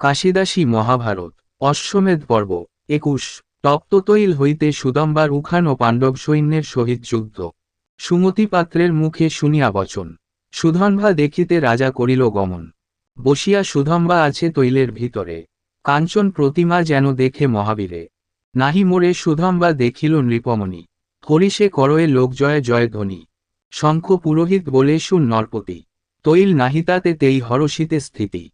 কাশিদাসী মহাভারত, অশ্বমেধ পর্ব, একুশ। তপ্ততৈল হইতে সুদম্বার উখান ও পাণ্ডব সৈন্যের সহিত যুদ্ধ। সুমতি পাত্রের মুখে শুনিয়া বচন সুধনভা দেখিতে রাজা করিল গমন। বসিয়া সুধম্বা আছে তৈলের ভিতরে। কাঞ্চন প্রতিমা যেন দেখে মহাবীরে। নাহি মোরে সুধম্বা দেখিল নৃপমণি। হরিষে করয়ে লোকজয় জয় ধ্বনি। শঙ্খ পুরোহিত বলে শুন নরপতি। তৈল নাহিতাতে তেই হরষিতে স্থিতি।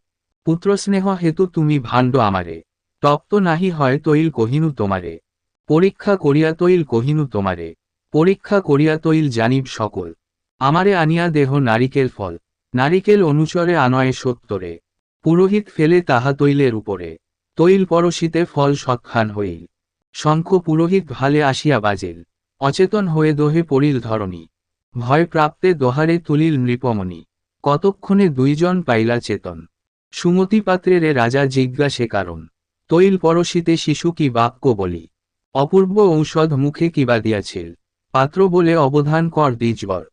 পুত্রস্নেহ হেতু তুমি ভাণ্ড আমারে। তপ্ত নাহি হয় তৈল কহিনু তোমারে। পরীক্ষা করিয়া তৈল কহিনু তোমারে। পরীক্ষা করিয়া তৈল জানিব সকল। আমারে আনিয়া দেহ নারিকেল ফল। নারিকেল অনুচরে আনয়ে সত্তরে পুরোহিত ফেলে তাহা তৈলের উপরে। তৈল পরশীতে ফল সৎখান হইল। শঙ্খ পুরোহিত ভালে আসিয়া বাজেল। অচেতন হয়ে দোহে পড়িল ধরণী। ভয় প্রাপ্তে দোহারে তুলিল নৃপমণি। কতক্ষণে দুইজন পাইলা চেতন। সুমতি পাত্রের রাজা জিজ্ঞাসে কারণ, তৈল পরশিতে শিশু কি বাক্য বলি? অপূর্ব ঔষধ মুখে কিবা দিয়াছিল? পাত্র বলে অবধান কর দ্বিজবর।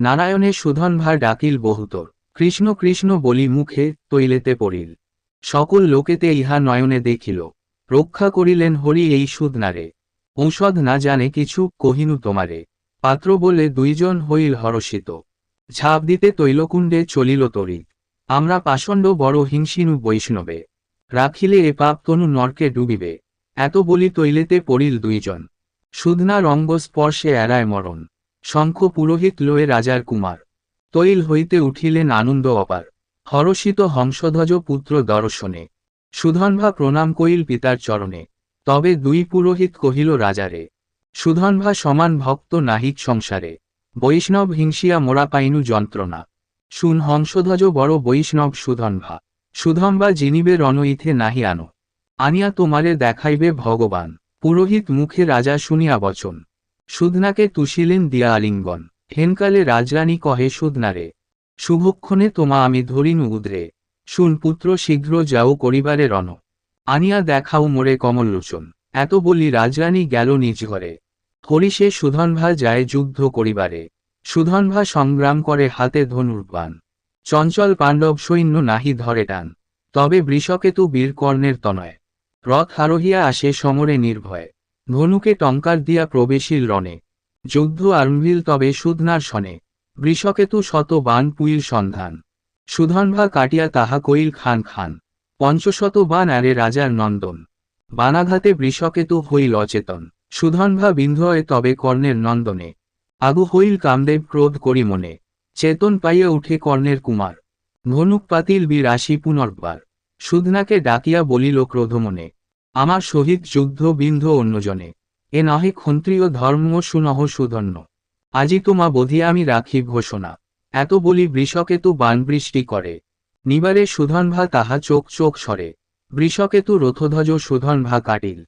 নারায়ণে সুধনভার ডাকিল বহুতর। কৃষ্ণ কৃষ্ণ বলি মুখে, তৈলেতে পড়িল। সকল লোকেতে ইহা নয়নে দেখিল। রক্ষা করিলেন হরি এই সুদনারে। ঔষধ না জানে কিছু, কহিনু তোমারে। পাত্র বলে, দুইজন হইল হরষিত। ঝাঁপ দিতে তৈলকুণ্ডে চলিল তরিত আমরা পাষণ্ড বড় হিংসিনু বৈষ্ণবে। রাখিলে এ পাপ তনু নরকে ডুবিবে। এত বলি তৈলেতে পড়িল দুইজন। সুধনা রঙ্গ স্পর্শে এড়ায় মরণ। শঙ্খ পুরোহিত লয়ে রাজার কুমার। তৈল হইতে উঠিলেন আনন্দ অপার। হরষিত হংসধ্বজ পুত্র দর্শনে। সুধনভা প্রণাম কইল পিতার চরণে। তবে দুই পুরোহিত কহিল রাজারে, সুধনভা সমান ভক্ত নাহিক সংসারে। বৈষ্ণব হিংসিয়া মোরা পাইনু যন্ত্রণা। শুন হংসধ্বজ বড় বৈষ্ণব সুধনভা সুধম্বা জিনিবে রণইথে নাহি আনো। আনিয়া তোমারে দেখাইবে ভগবান। পুরোহিত মুখে রাজা শুনিয়া বচন। সুধনাকে তুষিলেন দিয়া আলিঙ্গন। হেনকালে রাজরানী কহে সুদনারে শুভক্ষণে তোমা আমি ধরিনু উদ্রে। শুন পুত্র শীঘ্র যাও করিবারে রণ। আনিয়া দেখাও মোরে কমললোচন। এত বলি রাজরানী গেল নিজ ঘরে। হরিষে সুধনভা যায় যুদ্ধ করিবারে। সুধনভা সংগ্রাম করে হাতে ধনুর্বাণ। চঞ্চল পাণ্ডব সৈন্য নাহি ধরে টান। তবে বৃষকেতু বীর কর্ণের তনয়। রথ আরোহিয়া আসে সমরে নির্ভয়। ধনুকে টঙ্কার দিয়া প্রবেশীর রণে। যুদ্ধ আরম্ভিল তবে সুদনার শনে। বৃষকেতু শত বান পুইল সন্ধান। সুধনভা কাটিয়া তাহা কইল খান খান। পঞ্চশত বান আরে রাজার নন্দন। বানাঘাতে বৃষকেতু হইল অচেতন। সুধনভা বিন্ধয়ে তবে কর্ণের নন্দনে। আগু হইল কামদেব ক্রোধ করি মনে, চেতন পাইয়া উঠে কর্ণের কুমার। ধনুক পাতিল বীর আসি পুনর্বার, সুধনাকে ডাকিয়া বলিল ক্রোধমনে আমার সহিত যুদ্ধ বিন্ধ অন্যজনে, এ নহে ক্ষন্ত্রীয় ধর্ম সুনহ সুধন্য। আজি তোমা বোধিয়া আমি রাখি ঘোষণা, এত বলি বৃষকেতু বানবৃষ্টি করে। নিবারে সুধনভা তাহা চোখ চোখ সরে বৃষকেতু রথধ্বজ সুধনভা কাটিল।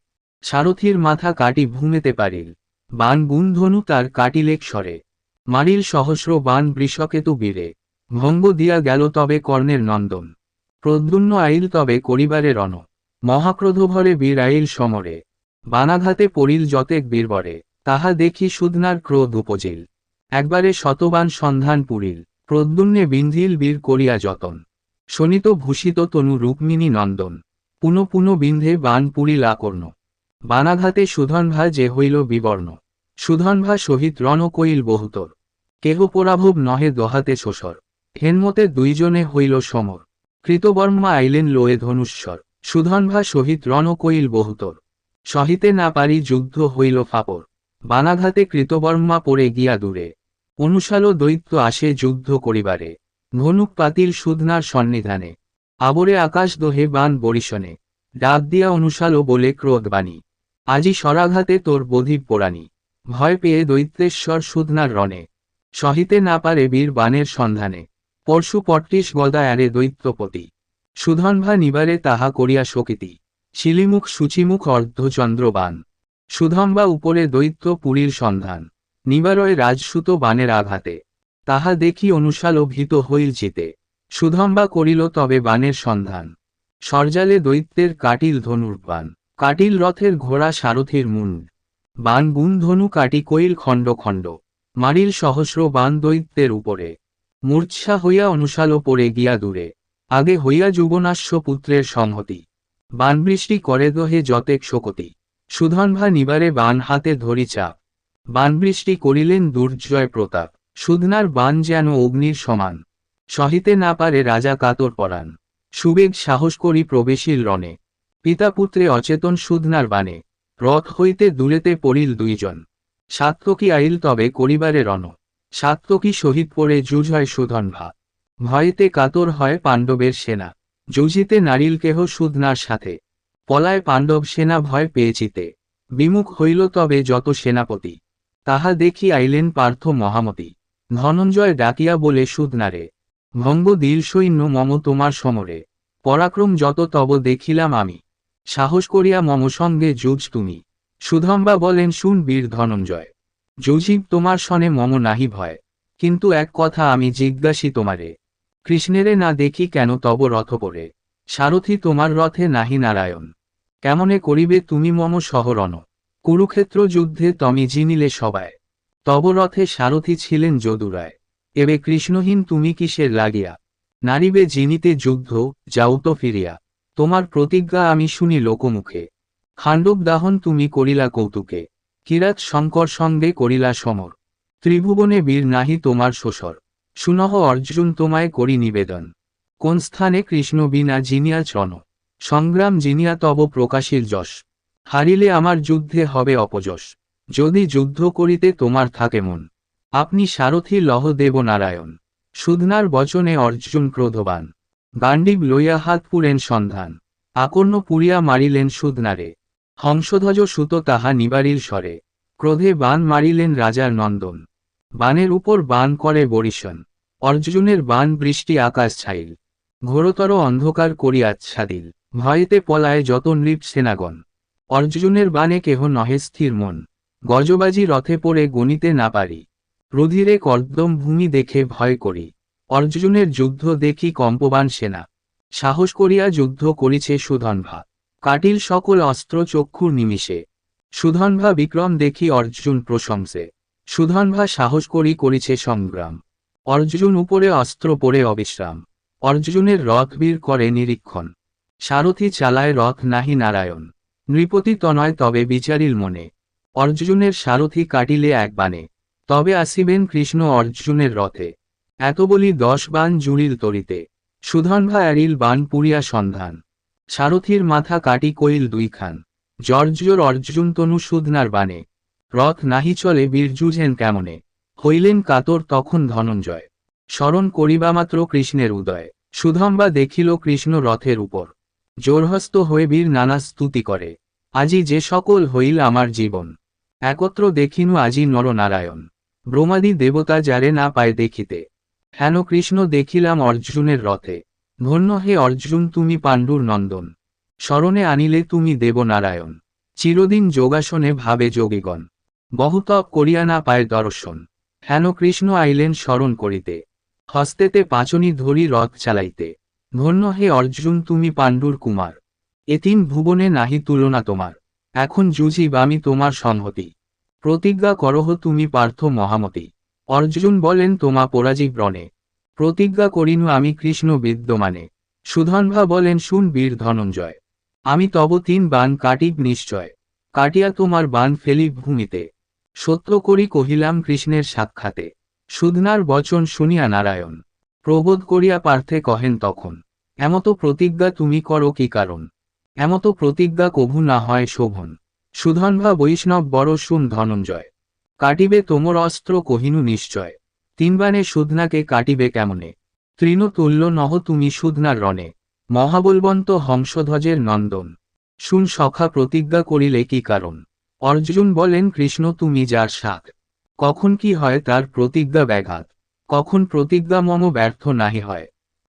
সারথীর মাথা কাটি ভূমেতে পারিল। বান গুণধনু তার কাটিলেক সরে। মারিল সহস্র বান বৃষকেতু বীরে। ভঙ্গ দিয়া গেল তবে কর্ণের নন্দন। প্রদ্যুন্ন আইল তবে করিবারে রণ। মহাক্রোধভরে বীর আইল সমরে। বানাঘাতে পড়িল যতেক বীরবরে। তাহা দেখি সুদনার ক্রোধ উপজিল। একবারে শতবান সন্ধান পুরিল। প্রদ্যুন্নে বিন্ধিল বীর করিয়া যতন। শোনিত ভূষিত তনু রুক্মিণী নন্দন। পুনঃ পুনঃ বিন্ধে বান পুরিল আকর্ণ। বানাঘাতে সুধনভা যে হইল বিবর্ণ। সুধনভা সহিত রণ কইল বহুতর। কেহ পরাভব নহে দহাতে শোষর। হেনমতে দুইজনে হইল সমর। কৃতবর্মা আইলেন লোয়ে ধনুস্বর সুধনভা সহিত রণ কইল বহুতর। সহিতে না পারি যুদ্ধ হইল ফাপর। বানাঘাতে কৃতবর্মা পড়ে গিয়া দূরে। অনুশালো দৈত্য আসে যুদ্ধ করিবারে। ধনুক পাতিল সুধনার সন্নিধানে। আবরে আকাশ দোহে বান বরিশনে। ডাক দিয়া অনুশালো বলে ক্রোধবাণী। আজি সরাঘাতে তোর বোধিব পোড়ানি ভয় পেয়ে দৈত্যেশ্বর সুধনার রণে। সহিতে না পারে বীর বানের সন্ধানে। পরশু পট্টিশ গদা আরে দৈত্যপতি। সুধনভা নিবারে তাহা করিয়া শোকিতি। শিলিমুখ সূচিমুখ অর্ধচন্দ্রবান সুধম্বা উপরে দৈত্য পুরীর সন্ধান। নিবারয় রাজসুত বানের আঘাতে। তাহা দেখি অনুশাল ভীত হইল জিতে। সুধম্বা করিল তবে বানের সন্ধান। সরজালে দৈত্যের কাটিল ধনুর্বান। কাটিল রথের ঘোড়া সারথীর মুন্ড বান গুণ ধনু কাটি কইল খণ্ড খণ্ড। মারিল সহস্র বান দৈত্যের উপরে। মূর্চ্ছা হইয়া অনুশালো পড়ে গিয়া দূরে। আগে হইয়া যুবনাশ্য পুত্রের সংহতি। বানবৃষ্টি করে দহে যতেক শোকতি। সুধনভা নিবারে বান হাতে ধরি চাপ। বানবৃষ্টি করিলেন দুর্জয় প্রতাপ। সুধনার বান যেন অগ্নির সমান। সহিতে না পারে রাজা কাতর পরাণ। সুবেগ সাহস করি প্রবেশীর রণে। পিতা পুত্রে অচেতন সুধনার বানে রথ হইতে দূরেতে পড়িল দুইজন। সাত্তকী আইল তবে করিবারে রণ। সাত্তকী শহীদ পড়ে যুঝ হয় সুধনভা ভয়েতে কাতর হয় পাণ্ডবের সেনা। যুজিতে নারিল কেহ সুধনার সাথে। পলায় পাণ্ডব সেনা ভয় পেয়েছিতে। বিমুখ হইল তবে যত সেনাপতি। তাহা দেখি আইলেন পার্থ মহামতি। ধনঞ্জয় ডাকিয়া বলে, সুধনারে, ভঙ্গ দিল সৈন্য মম তোমার সমরে। পরাক্রম যত তব দেখিলাম আমি। সাহস করিয়া মম সঙ্গে যুজ তুমি। সুধম্বা বলেন, শুন বীর ধনঞ্জয় যুজিব তোমার সনে মম নাহি ভয়। কিন্তু এক কথা আমি জিজ্ঞাসি তোমারে, কৃষ্ণেরে না দেখি কেন তব রথ পরে সারথি তোমার রথে নাহি নারায়ণ। কেমনে করিবে তুমি মম শহরণ কুরুক্ষেত্র যুদ্ধে তমি জিনিলে সবায় তব রথে সারথি ছিলেন যদুরায়। এবে কৃষ্ণহীন তুমি কিসের লাগিয়া? নারিবে জিনিতে যুদ্ধ, যাও তো ফিরিয়া। তোমার প্রতিজ্ঞা আমি শুনি লোকমুখে। খাণ্ডব দাহন তুমি করিলা কৌতুকে। কিরাত শঙ্কর সঙ্গে করিলা সমর। ত্রিভুবনে বীর নাহি তোমার শোষর। সুনহ অর্জুন তোমায় করি নিবেদন। কোন স্থানে কৃষ্ণ বিনা জিনিয়া চন। সংগ্রাম জিনিয়া তব প্রকাশের যশ। হারিলে আমার যুদ্ধে হবে অপযশ। যদি যুদ্ধ করিতে তোমার থাকে মন। আপনি সারথি লহ দেব নারায়ণ। সুধনার বচনে অর্জুন ক্রোধবান। গান্ডীব লইয়া হাত পুরেন সন্ধান। আকর্ণ পুরিয়া মারিলেন সুদনারে। হংসধ্বজ সুত তাহা নিবারিল স্বরে। ক্রোধে বান মারিলেন রাজার নন্দন। বানের উপর বান করে বরিশন। অর্জুনের বান বৃষ্টি আকাশ ছাইল। ঘোরতর অন্ধকার করি আচ্ছাদিল ভয়েতে পলায় যত নৃপ সেনাগণ। অর্জুনের বানে কেহ নহে স্থির মন। গজবাজি রথে পড়ে গণিতে না পারি। রুধিরে কর্দম ভূমি দেখে ভয় করি। অর্জুনের যুদ্ধ দেখি কম্পবান সেনা। সাহস করিয়া যুদ্ধ করিছে সুধনভা। কাটিল সকল অস্ত্র চক্ষুর নিমিষে। সুধনভা বিক্রম দেখি অর্জুন প্রশংসে। সুধনভা সাহস করি করিছে সংগ্রাম। অর্জুন উপরে অস্ত্র পরে অবিশ্রাম। অর্জুনের রথ বীর করে নিরীক্ষণ। সারথি চালায় রথ নাহি নারায়ণ। নৃপতি তনয় তবে বিচারিল মনে। অর্জুনের সারথি কাটিলে এক বানে তবে আসিবেন কৃষ্ণ অর্জুনের রথে। এত বলি দশ বান জুড়িল তরিতে, সুধনভা এরিল বান পুরিয়া সন্ধান। সারথির মাথা কাটি কইল দুইখান জর্জর অর্জুন তনু সুধনার বানে রথ নাহি চলে বীর যুঝেন কেমনে, হইলেন কাতর তখন ধনঞ্জয়। স্মরণ করিবামাত্র কৃষ্ণের উদয়, সুধম্বা দেখিল কৃষ্ণ রথের উপর। জোরহস্ত হয়ে বীর নানা স্তুতি করে, আজি যে সকল হইল আমার জীবন। একত্র দেখিনু আজি নরনারায়ণ। ব্রহ্মাদি দেবতা যারে না পায় দেখিতে হেন কৃষ্ণ দেখিলাম অর্জুনের রথে। ধন্য হে অর্জুন, তুমি পাণ্ডুর নন্দন। স্মরণে আনিলে তুমি দেবনারায়ণ। চিরদিন যোগাসনে ভাবে যোগীগণ। বহুতপ করিয়া না পায় দর্শন। হেন কৃষ্ণ আইলেন স্মরণ করিতে। হস্তেতে পাঁচনি ধরি রথ চালাইতে। ধন্য হে অর্জুন, তুমি পাণ্ডুর কুমার। এতিম ভুবনে নাহি তুলনা তোমার। এখন যুজিব আমি তোমার সংহতি। প্রতিজ্ঞা করহ তুমি পার্থ মহামতি। অর্জুন বলেন, তোমা পরাজীব রণে প্রতিজ্ঞা করিনু আমি কৃষ্ণ বিদ্যমানে। সুধনভা বলেন, শুন বীর ধনঞ্জয়। আমি তব তিন বান কাটিব নিশ্চয়। কাটিয়া তোমার বান ফেলি ভূমিতে। সত্য করি কহিলাম কৃষ্ণের সাক্ষাতে। সুধনার বচন শুনিয়া নারায়ণ। প্রবোধ করিয়া পার্থে কহেন তখন, এমত প্রতিজ্ঞা তুমি করো কি কারণ? এমত প্রতিজ্ঞা কভু না হয় শোভন। সুধনভা বৈষ্ণব বড় শুন ধনঞ্জয়। কাটিবে তোমর অস্ত্র কহিনু নিশ্চয়। তিনবানে সুধনাকে কাটিবে কেমনে? তৃণ তুল্য নহ তুমি সুধনার রণে। মহাবলবন্ত হংসধ্বজের নন্দন। শুন সখা প্রতিজ্ঞা করিলে কি কারণ? অর্জুন বলেন, কৃষ্ণ তুমি যার সাথ কখন কি হয় তার প্রতিজ্ঞা ব্যাঘাত। কখন প্রতিজ্ঞা মম ব্যর্থ নাহি হয়।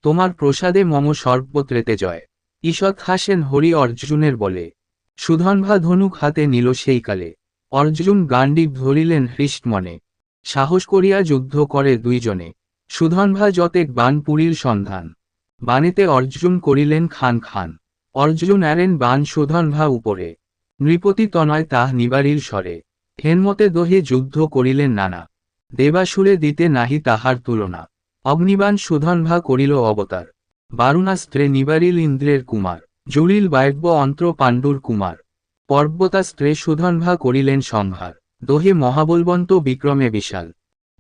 তোমার প্রসাদে মম সর্বত্রেতে জয়। ঈষৎ হাসেন হরি অর্জুনের বলে, সুধনভা ধনুক হাতে নিল সেই কালে। অর্জুন গান্ডীব ধরিলেন হৃষ্টমনে। সাহস করিয়া যুদ্ধ করে দুইজনে। সুধনভা যতেক বান পুরীর সন্ধান। বানেতে অর্জুন করিলেন খান খান। অর্জুন এরেন বান সুধনভা উপরে। নৃপতি তনয় তাহ নিবারির স্বরে। হেনমতে দহে যুদ্ধ করিলেন নানা। দেবাসুরে দিতে নাহি তাহার তুলনা। অগ্নিবান সুধনভা করিল অবতার। বারুণাস্ত্রে নিবারিল ইন্দ্রের কুমার। জুলিল বায়ব্য অন্ত্র পাণ্ডুর কুমার। পর্বতাস্ত্রে সুধনভা করিলেন সংহার দোহে মহাবলবন্ত বিক্রমে বিশাল।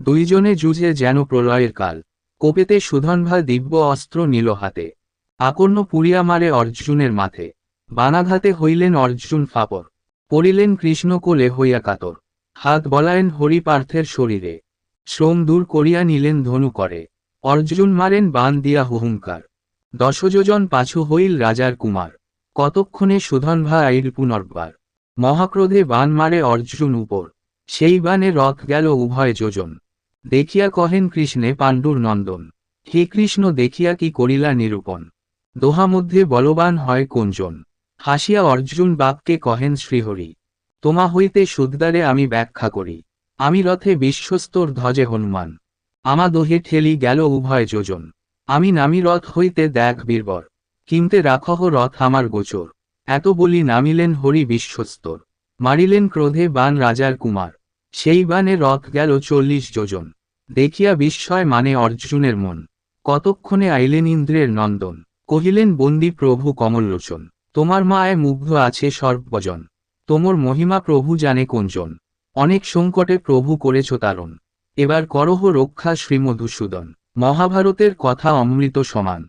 দুইজনে যুঝে যেন প্রলয়ের কাল। কোপেতে সুধনভা দিব্য অস্ত্র নিল হাতে। আকর্ণ পুরিয়া মারে অর্জুনের মাথে। বানাঘাতে হইলেন অর্জুন ফাপর। পড়িলেন কৃষ্ণ কোলে হইয়া কাতর। হাত বলায়েন হরিপার্থের শরীরে। শ্রম দূর করিয়া নিলেন ধনু করে। অর্জুন মারেন বান দিয়া হুহুঙ্কার। দশযোজন পাছু হইল রাজার কুমার। কতক্ষণে সুধনভা আইল পুনর্বার? মহাক্রোধে বান মারে অর্জুন উপর। সেই বানে রথ গেল উভয় যোজন। দেখিয়া কহেন কৃষ্ণে পাণ্ডুর নন্দন। হে কৃষ্ণ, দেখিয়া কি করিলা নিরূপণ? দোহা মধ্যে বলবান হয় কোনজন হাসিয়া অর্জুন বাপকে কহেন শ্রীহরি, তোমা হইতে সুদ্দারে আমি ব্যাখ্যা করি। আমি রথে বিশ্বস্তর ধ্বজে হনুমান। আমা দোহে ঠেলি গেল উভয় যোজন। আমি নামি রথ হইতে দেখ বীরবর। কিমতে রাখহ রথ আমার গোচর। এত বলি নামিলেন হরি বিশ্বস্তর। মারিলেন ক্রোধে বান রাজার কুমার। সেই বানে রথ গেল চল্লিশ যোজন। দেখিয়া বিস্ময় মানে অর্জুনের মন। কতক্ষণে আইলেন ইন্দ্রের নন্দন। কহিলেন, বন্দি প্রভু কমললোচন, তোমার মায় মুগ্ধ আছে সর্বজন। তোমর মহিমা প্রভু জানে কোনজন। অনেক সংকটে প্রভু করেছ তারণ। এবার করহ রক্ষা শ্রীমধুসূদন। মহাভারতের কথা অমৃত সমান।